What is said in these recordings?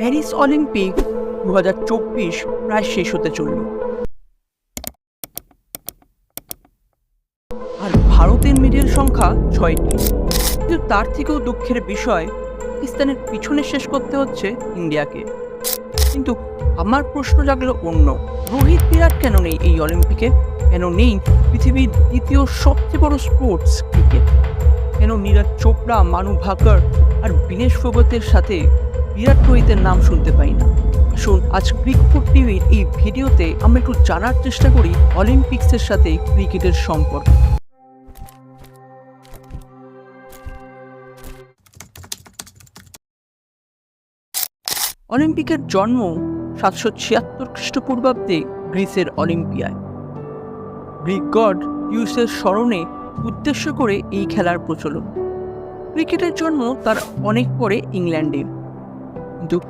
Paris Olympic দু হাজার চব্বিশ প্রায় শেষ হতে চলল। আর ভারতের মেডেল সংখ্যা ছয়টি। কিন্তু তার থেকেও দুঃখের বিষয়, পাকিস্তানের পিছনে শেষ করতে হচ্ছে ইন্ডিয়াকে। কিন্তু আমার প্রশ্ন জাগলো অন্য, রোহিত বিরাট কেন নেই এই অলিম্পিকে? কেন নেই পৃথিবীর দ্বিতীয় সবচেয়ে বড় স্পোর্টস ক্রিকেট? কেন নীরজ চোপড়া, মানু ভাকর আর বিনেশ ফোগতের সাথে বিরাট কোহলিদের নাম শুনতে পাই না। আসুন আজ ক্রিকফুট টিভির এই ভিডিওতে আমরা একটু জানার চেষ্টা করি অলিম্পিক্সের সাথে ক্রিকেটের সম্পর্ক। অলিম্পিকের জন্ম সাতশো ছিয়াত্তর খ্রিস্টপূর্বাব্দে গ্রিসের অলিম্পিয়ায়। গ্রিক গড ইউসের স্মরণে উদ্দেশ্য করে এই খেলার প্রচলন। ক্রিকেটের জন্ম তার অনেক পরে ইংল্যান্ডে। কিন্তু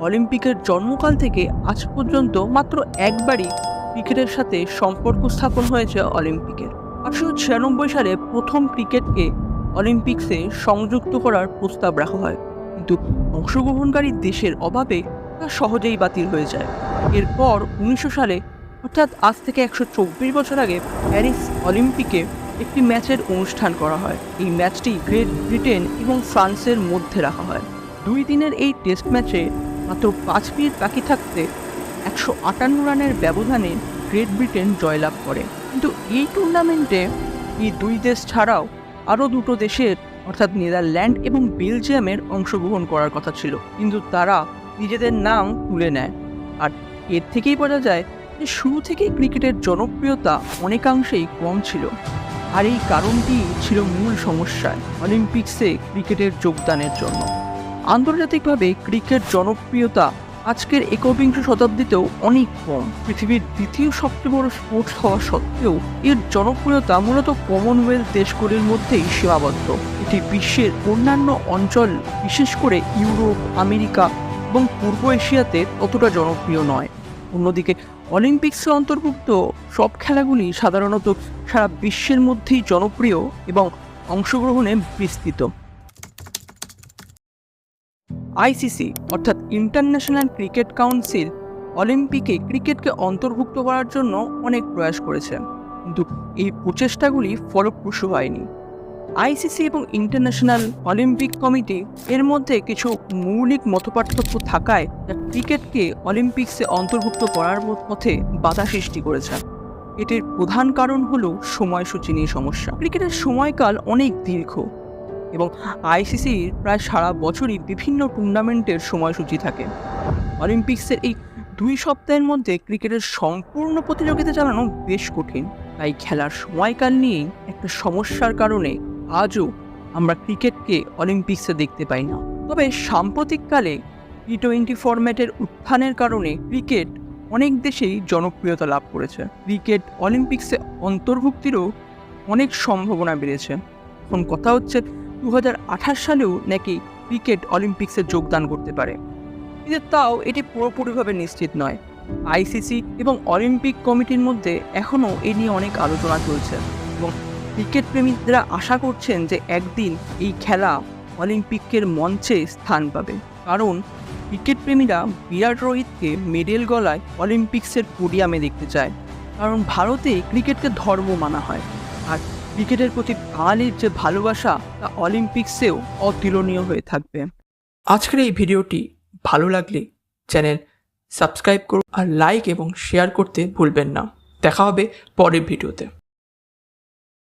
অলিম্পিকের জন্মকাল থেকে আজ পর্যন্ত মাত্র একবারই ক্রিকেটের সাথে সম্পর্ক স্থাপন হয়েছে অলিম্পিকের। আটশো ছিয়ানব্বই সালে প্রথম ক্রিকেটকে অলিম্পিক্সে সংযুক্ত করার প্রস্তাব রাখা হয়। কিন্তু অংশগ্রহণকারী দেশের অভাবে তা সহজেই বাতিল হয়ে যায়। এরপর উনিশশো সালে, অর্থাৎ আজ থেকে একশো চব্বিশ বছর আগে, প্যারিস অলিম্পিকে একটি ম্যাচের অনুষ্ঠান করা হয়। এই ম্যাচটি গ্রেট ব্রিটেন এবং ফ্রান্সের মধ্যে রাখা হয়। দুই দিনের এই টেস্ট ম্যাচে মাত্র পাঁচ মিনিট বাকি থাকতে একশো আটান্ন রানের ব্যবধানে গ্রেট ব্রিটেন জয়লাভ করে। কিন্তু এই টুর্নামেন্টে এই দুই দেশ ছাড়াও আরও দুটো দেশের, অর্থাৎ নেদারল্যান্ড এবং বেলজিয়ামের অংশগ্রহণ করার কথা ছিল। কিন্তু তারা নিজেদের নাম তুলে নেয়। আর এর থেকেই বোঝা যায় যে শুরু থেকেই ক্রিকেটের জনপ্রিয়তা অনেকাংশেই কম ছিল। আর এই কারণটি ছিল মূল সমস্যায় অলিম্পিক্সে ক্রিকেটের যোগদানের জন্য। আন্তর্জাতিকভাবে ক্রিকেট জনপ্রিয়তা আজকের একবিংশ শতাব্দীতেও অনেক কম। পৃথিবীর দ্বিতীয় সবচেয়ে বড় স্পোর্টস হওয়া সত্ত্বেও এর জনপ্রিয়তা মূলত কমনওয়েলথ দেশগুলির মধ্যেই সীমাবদ্ধ। এটি বিশ্বের অন্যান্য অঞ্চল, বিশেষ করে ইউরোপ, আমেরিকা এবং পূর্ব এশিয়াতে ততটা জনপ্রিয় নয়। অন্যদিকে অলিম্পিক্সে অন্তর্ভুক্ত সব খেলাগুলি সাধারণত সারা বিশ্বের মধ্যেই জনপ্রিয় এবং অংশগ্রহণে বিস্তৃত। আইসিসি, অর্থাৎ ইন্টারন্যাশনাল ক্রিকেট কাউন্সিল অলিম্পিকে ক্রিকেটকে অন্তর্ভুক্ত করার জন্য অনেক প্রয়াস করেছে। কিন্তু এই প্রচেষ্টাগুলি ফলপ্রসূ হয়নি। আইসিসি এবং ইন্টারন্যাশনাল অলিম্পিক কমিটি এর মধ্যে কিছু মৌলিক মতপার্থক্য থাকায় যা ক্রিকেটকে অলিম্পিক্সে অন্তর্ভুক্ত করার পথে বাধা সৃষ্টি করেছে। এটির প্রধান কারণ হল সময়সূচি নিয়ে সমস্যা। ক্রিকেটের সময়কাল অনেক দীর্ঘ। এবং আইসিসির প্রায় সারা বছরই বিভিন্ন টুর্নামেন্টের সময়সূচি থাকে। অলিম্পিক্সের এই দুই সপ্তাহের মধ্যে ক্রিকেটের সম্পূর্ণ প্রতিযোগিতা চালানো বেশ কঠিন। তাই খেলার সময়কাল নিয়েই একটা সমস্যার কারণে আজও আমরা ক্রিকেটকে অলিম্পিক্সে দেখতে পাই না। তবে সাম্প্রতিককালে টি টোয়েন্টি ফরম্যাটের উত্থানের কারণে ক্রিকেট অনেক দেশেই জনপ্রিয়তা লাভ করেছে। ক্রিকেট অলিম্পিক্সে অন্তর্ভুক্তিরও অনেক সম্ভাবনা বেড়েছে। এখন কথা হচ্ছে দু হাজার আঠাশ সালেও নাকি ক্রিকেট অলিম্পিক্সে যোগদান করতে পারে। কিন্তু তাও এটি পুরোপুরিভাবে নিশ্চিত নয়। আইসিসি এবং অলিম্পিক কমিটির মধ্যে এখনও এ নিয়ে অনেক আলোচনা চলছে এবং ক্রিকেট প্রেমীরা আশা করছেন যে একদিন এই খেলা অলিম্পিকের মঞ্চে স্থান পাবে। কারণ ক্রিকেট প্রেমীরা বিরাট রোহিতকে মেডেল গলায় অলিম্পিক্সের পোডিয়ামে দেখতে চায়। কারণ ভারতে ক্রিকেটকে ধর্ম মানা হয়। আর ক্রিকেটের প্রতি বাঙালির যে ভালোবাসা, তা অলিম্পিক্সেও অতুলনীয় হয়ে থাকবে। আজকের এই ভিডিওটি ভালো লাগলে চ্যানেল সাবস্ক্রাইব করুন আর লাইক এবং শেয়ার করতে ভুলবেন না। দেখা হবে পরের ভিডিওতে।